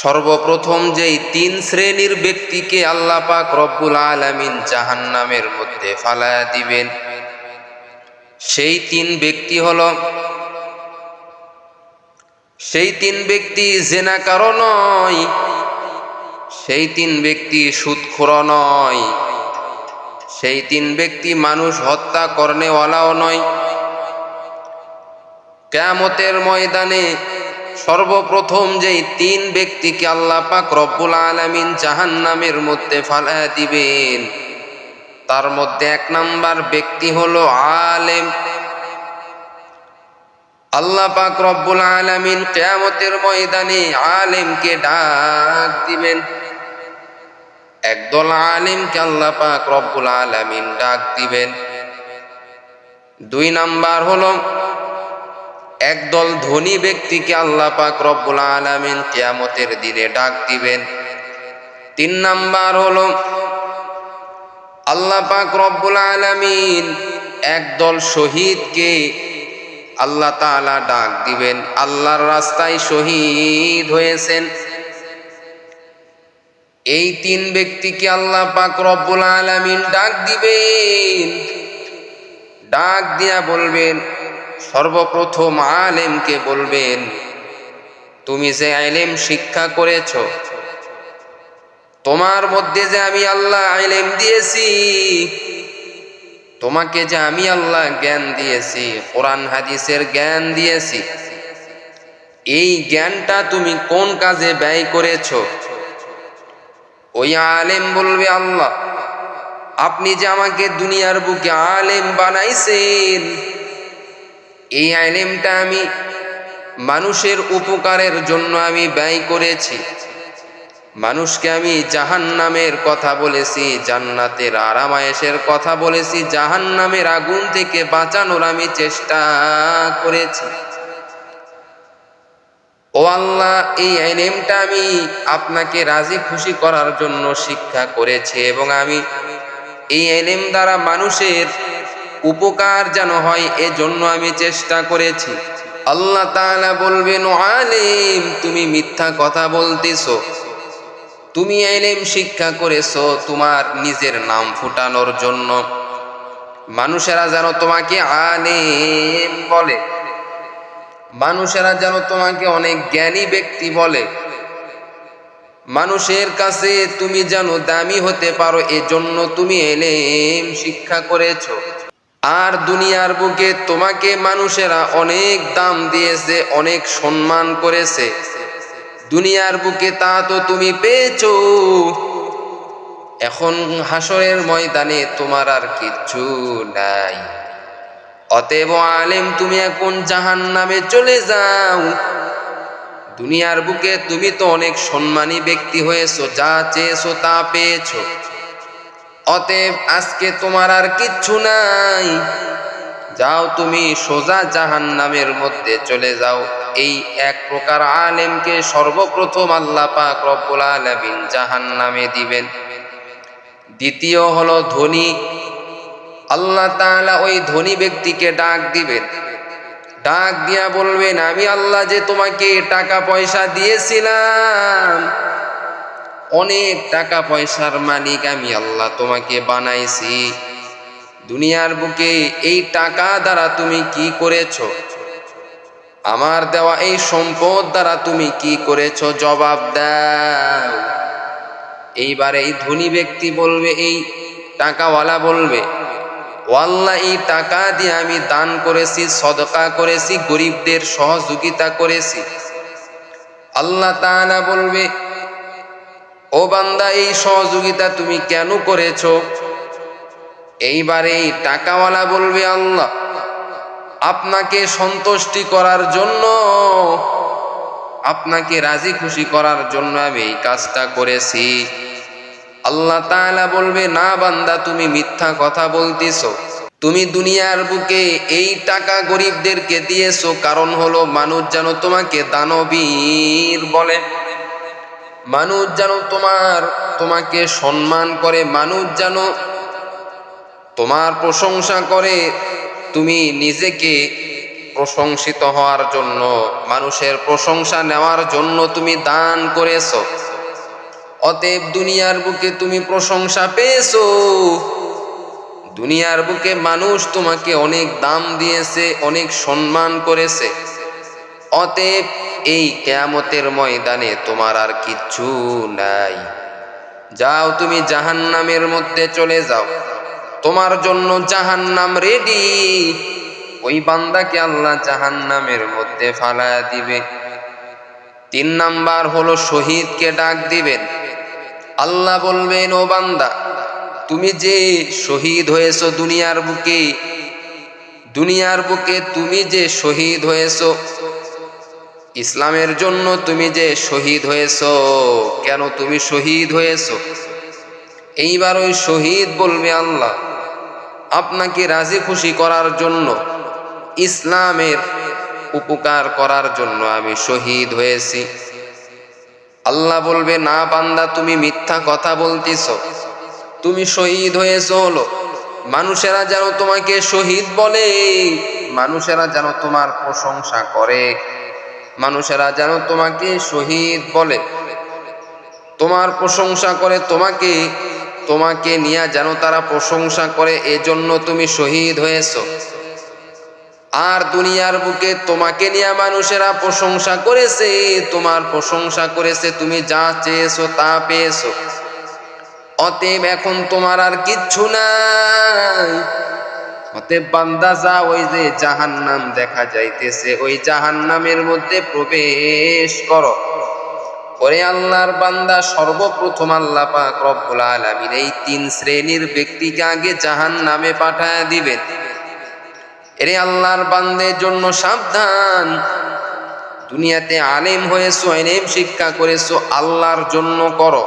সর্বপ্রথম যেই তিন শ্রেণির ব্যক্তিকে আল্লাহ পাক রব্বুল আলামিন জাহান্নামের মধ্যে ফালায়া দিবেন, সেই তিন ব্যক্তি হল, সেই তিন ব্যক্তি জেনাকারও নয়, সেই তিন ব্যক্তি সুদখোর নয়, সেই তিন ব্যক্তি মানুষ হত্যা করনেওয়ালাও নয়। কেয়ামতের ময়দানে সর্বপ্রথম যেই তিন ব্যক্তিকে আল্লাহ পাক রব্বুল আলামিন জাহান্নামের মধ্যে ফালায়া দিবেন, তার মধ্যে এক নাম্বার ব্যক্তি হলো আলেম। আল্লাহ পাক রব্বুল আলামিন কেয়ামতের ময়দানে আলেমকে ডাক দিবেন। একদল আলেমকে আল্লাহ পাক রব্বুল আলামিন ডাক দিবেন। দুই নাম্বার হলো একদল ধনী ব্যক্তিকে আল্লাহ পাক রব্বুল আলামিন কিয়ামতের দিনে ডাক দিবেন। তিন নাম্বার হলো, আল্লাহ পাক রব্বুল আলামিন একদল শহীদকে আল্লাহ তাআলা ডাক দিবেন। আল্লাহর রাস্তায় শহীদ হয়েছেন। এই তিন ব্যক্তিকে আল্লাহ পাক রব্বুল আলামিন ডাক দিবেন। ডাক দিয়া বলবেন সর্বপ্রথম আলেমকে বলবেন, তুমি যে আলেম শিক্ষা করেছ, তোমার মধ্যে যে আমি আল্লাহ আলেম দিয়েছি, তোমাকে যে আমি আল্লাহ জ্ঞান দিয়েছি, কোরআন হাদিসের জ্ঞান দিয়েছি, এই জ্ঞানটা তুমি কোন কাজে ব্যয় করেছ? ওই আলেম বলবে, আল্লাহ, আপনি যে আমাকে দুনিয়ার বুকে আলেম বানাইছেন এই আইলেমটা আমি মানুষের উপকারের জন্য আমি ব্যয় করেছি। মানুষকে আমি জাহান নামের কথা বলেছি, জান্নাতের আরামায়েশের কথা বলেছি জাহান নামের আগুন থেকে বাঁচানোর আমি চেষ্টা করেছি। ও আল্লাহ, এই আইনেমটা আমি আপনাকে রাজি খুশি করার জন্য শিক্ষা করেছি এবং আমি এই এলেম দ্বারা মানুষের উপকার যেন হয়, এজন্য আমি চেষ্টা করেছি। আল্লাহ তাআলা বলবেন আলেম, তুমি মিথ্যা কথা বলতেছো। তুমি এলেম শিক্ষা করেছ তোমার নিজের নাম ফুটানোর জন্য। মানুষেরা যেন তোমাকে আলেম বলে। মানুষেরা যেন তোমাকে অনেক জ্ঞানী ব্যক্তি বলে। মানুষের কাছে তুমি যেন দামি হতে পারো, এজন্য তুমি এলেম শিক্ষা করেছ। আর দুনিয়ার বুকে তোমাকে মানুষেরা অনেক দাম দিয়েছে, অনেক সম্মান করেছে। দুনিয়ার বুকে তা তো তুমি পেয়েছ। এখন হাসরের ময়দানে তোমার আর কিচ্ছু নাই। অতএব আলেম, তুমি এখন জাহান নামে চলে যাও। দুনিয়ার বুকে তুমি তো অনেক সম্মানী ব্যক্তি হয়েছো, যা চেয়েছো তা পেয়েছ। অতএব আজকে তোমার আর কিচ্ছু নাই। যাও তুমি সোজা জাহান নামের মধ্যে চলে যাও। এই এক প্রকার আলেমকে সর্বপ্রথম আল্লাহ পাক রব্বুল আলামিন জাহান নামে দিবেন। দ্বিতীয় হলো ধনী। আল্লাহ তাআলা ওই ধনী ব্যক্তিকে ডাক দিবেন। ডাক দিয়া বলবেন, আমি আল্লাহ যে তোমাকে টাকা পয়সা দিয়েছিলাম অনেক টাকা পয়সার মালিক আমি আল্লাহ তোমাকে বানাইছি। দুনিয়ার বুকে এই টাকা দ্বারা তুমি কি করেছ? আমার দেওয়া এই সম্পদ দ্বারা তুমি কি করেছ? জবাব দাও। এইবার এই ধনী ব্যক্তি বলবে, এই টাকাওয়ালা বলবে ও আল্লাহ এই টাকা দিয়ে আমি দান করেছি, সদকা করেছি, গরিবদের সহযোগিতা করেছি। আল্লাহ তাআলা বলবে ও বান্দা, এই সহযোগিতা তুমি কেন করেছ? এইবারে এই টাকাওয়ালা বলবে, আল্লাহ, আপনাকে সন্তুষ্টি করার জন্য, আপনাকে রাজি খুশি করার জন্য আমি এই কাজটা করেছি। আল্লাহ তাআলা বলবে, না বান্দা, তুমি মিথ্যা কথা বলতেছ। তুমি দুনিয়ার বুকে এই টাকা গরিবদেরকে দিয়েছ, কারণ হলো মানুষ যেন তোমাকে দানবীর বলে। মানুষ যেন তোমার, তোমাকে সম্মান করে, মানুষ যেন তোমার প্রশংসা করে, তুমি নিজেকে প্রশংসিত হওয়ার জন্য, মানুষের প্রশংসা নেওয়ার জন্য তুমি দান করেছ। অতএব দুনিয়ার বুকে তুমি প্রশংসা পেয়েছ। দুনিয়ার বুকে মানুষ তোমাকে অনেক দাম দিয়েছে, অনেক সম্মান করেছে। অতএব এই কেয়ামতের ময়দানে তোমার আর কিচ্ছু নাই। যাও, তুমি জাহান্নামের মধ্যে চলে যাও। তোমার জন্য জাহান্নাম রেডি ওই বান্দাকে আল্লাহ জাহান্নামের মধ্যে ফালায়া দিবে। তিন নাম্বার হলো শহীদকে ডাক দিবেন। আল্লাহ বলবেন, ও বান্দা, তুমি যে শহীদ হয়েছো দুনিয়ার বুকে দুনিয়ার বুকে তুমি যে শহীদ হয়েছো ইসলামের জন্য তুমি যে শহীদ হয়েছো, কেন তুমি শহীদ হয়েছো? এইবার ওই শহীদ বলবে আল্লাহ, আপনাকে রাজি খুশি করার জন্য, ইসলামের উপকার করার জন্য আমি শহীদ হয়েছি। আল্লাহ বলবে, না বান্দা, তুমি মিথ্যা কথা বলতেছ। তুমি শহীদ হয়েছ হলো। মানুষেরা যেন তোমাকে শহীদ বলে, মানুষেরা যেন তোমার প্রশংসা করে। মানুষেরা যেন তোমাকে শহীদ বলে। তোমার প্রশংসা করে তোমাকে তোমাকে নিয়ে যেন তারা প্রশংসা করে, এজন্য তুমি শহীদ হয়েছ। আর দুনিয়ার বুকে তোমাকে নিয়ে মানুষেরা প্রশংসা করেছে, তোমার প্রশংসা করেছে, তুমি যা চেয়েছো তা পেয়েছ। অতএব এখন তোমার আর কিচ্ছু নাই। অতএব বান্দা যা ওই যে জাহান্নাম দেখা যাইতেছে, ওই জাহান্নামের মধ্যে প্রবেশ করো। ওরে আল্লাহর বান্দা, সর্বপ্রথম আল্লাহ পাক রব্বুল আলামিন এই তিন শ্রেণির ব্যক্তিকে আগে জাহান্নামে পাঠায় দিবেন। এরে আল্লাহর বান্দের জন্য সাবধান। দুনিয়াতে আলেম হয়েছো এলেম শিক্ষা করেছ, আল্লাহর জন্য করো।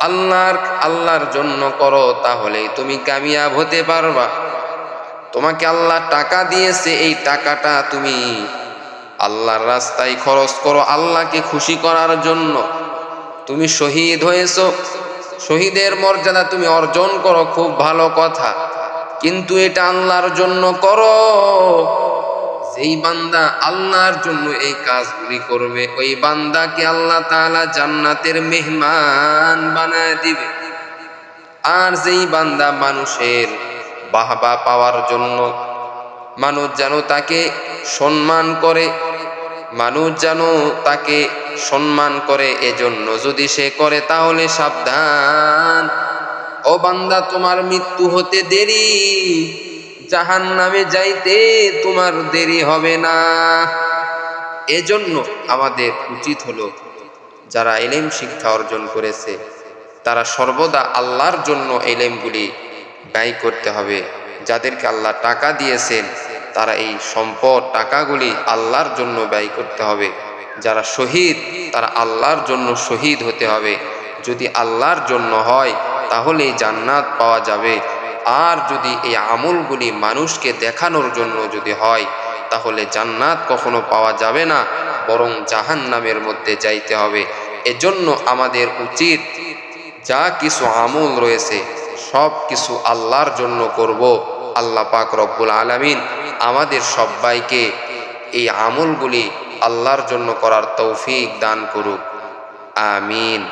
আল্লাহর আল্লাহর জন্য করো, তাহলেই তুমি কামিয়াব হতে পারবা। তোমাকে আল্লাহ টাকা দিয়েছে, এই টাকাটা তুমি আল্লাহর রাস্তায় খরচ করো আল্লাহকে খুশি করার জন্য। তুমি শহীদ হয়েছো, শহীদের মর্যাদা তুমি অর্জন করো, খুব ভালো কথা। কিন্তু এটা আল্লাহর জন্য করো। যেই বান্দা আল্লাহর জন্য এই কাজগুলি করবে, ওই বান্দাকে আল্লাহ তাআলা জান্নাতের মেহমান বানায় দিবে। আর যেই বান্দা মানুষের বাহবা পাওয়ার জন্য। মানুষ যেন তাকে সম্মান করে, মানুষ যেন তাকে সম্মান করে এজন্য যদি সে করে তাহলে সাবধান। ও বান্দা, তোমার মৃত্যু হতে দেরি জাহান নামে যাইতে তোমার দেরি হবে না। এজন্য আমাদের উচিত হলো, যারা এলেম শিক্ষা অর্জন করেছে, তারা সর্বদা আল্লাহর জন্য এলেমগুলি ব্যয় করতে হবে। যাদেরকে আল্লাহ টাকা দিয়েছেন, তারা এই সম্পদ, টাকাগুলি আল্লাহর জন্য ব্যয় করতে হবে। যারা শহীদ, তারা আল্লাহর জন্য শহীদ হতে হবে। যদি আল্লাহর জন্য হয় তাহলে জান্নাত পাওয়া যাবে। আর যদি এই আমলগুলি মানুষকে দেখানোর জন্য যদি হয়, তাহলে জান্নাত কখনো পাওয়া যাবে না, বরং জাহান নামের মধ্যে যাইতে হবে। এজন্য আমাদের উচিত যা কিছু আমল রয়েছে সব কিছু আল্লাহর জন্য করব। আল্লাহ পাক রব্বুল আলামিন আমাদের সবাইকে এই আমলগুলি আল্লাহর জন্য করার তৌফিক দান করুক। আমিন।